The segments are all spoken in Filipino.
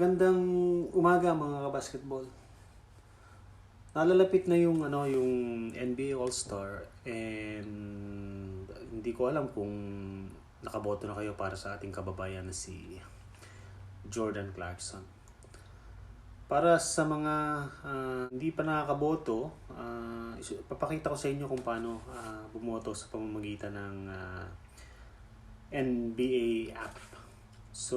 Magandang umaga mga kabasketball. Nalalapit na yung ano yung NBA All-Star and hindi ko alam kung nakaboto na kayo para sa ating kababayan na si Jordan Clarkson. Para sa mga ah, hindi pa nakakaboto, isu- papakita ko sa inyo kung paano ah, bumoto sa pamamagitan ng ah, NBA app. So,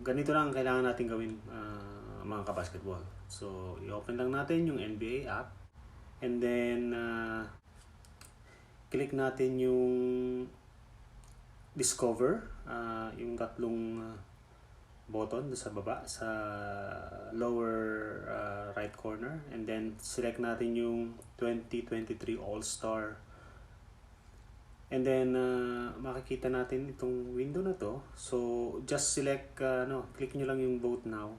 ganito lang ang kailangan natin gawin ah, mga kabasketball. So, i-open lang natin yung NBA app and then ah, click natin yung discover, ah, yung tatlong button sa baba sa lower ah, right corner and then select natin yung 2023 All-Star And then, uh, makikita natin itong window na to. So, just select, uh, no, click nyo lang yung vote now.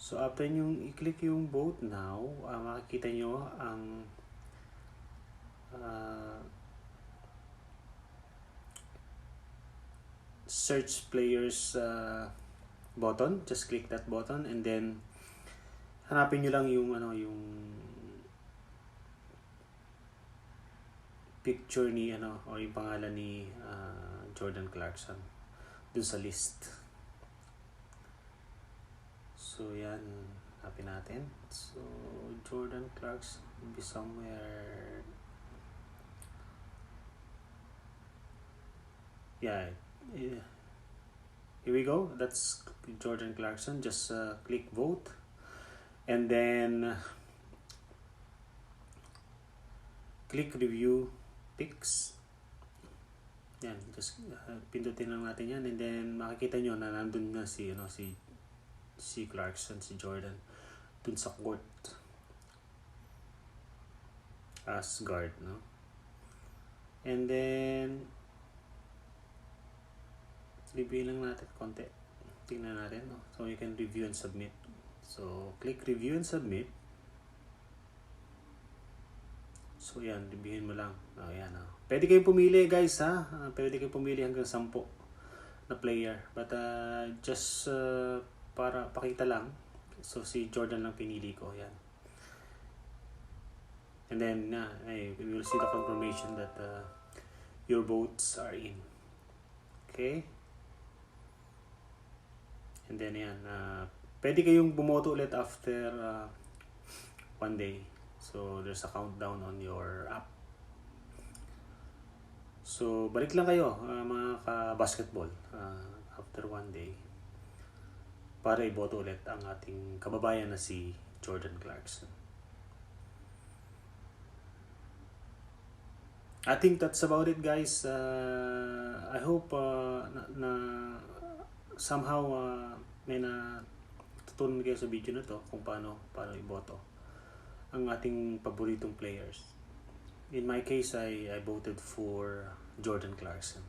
So, after nyo i-click yung vote now, uh, makikita nyo ang uh, search players uh, button. Just click that button and then hanapin nyo lang yung ano yung picture ni ano o yung pangalan ni ah, Jordan Clarkson dun sa list. So yan, happy natin. So Jordan Clarkson will be somewhere Yeah. yeah. Here we go. That's Jordan Clarkson. Just uh, click vote. And then click review pics. Yan, just uh, pindutin lang natin yan and then makikita nyo na nandun na si ano si si Clarkson, si Jordan dun sa court as guard, no? And then review lang natin konti. Tingnan natin, no? So you can review and submit. So click review and submit. So yan, reviewin mo lang. Oh, yan, oh. Pwede kayong pumili guys ha. Ah, pwede kayong pumili hanggang 10 na player. But uh, just uh, para pakita lang. So si Jordan lang pinili ko. Yan. And then, na ay, we will see the confirmation that uh, your votes are in. Okay? And then yan, uh, pwede kayong bumoto ulit after uh, one day. So there's a countdown on your app. So balik lang kayo uh, mga ka-basketball uh, after one day para iboto ulit ang ating kababayan na si Jordan Clarkson. I think that's about it guys. Uh, I hope uh, na, na somehow uh, may na tutunan kayo sa video na to kung paano paano iboto ang ating paboritong players. In my case, I, I voted for Jordan Clarkson.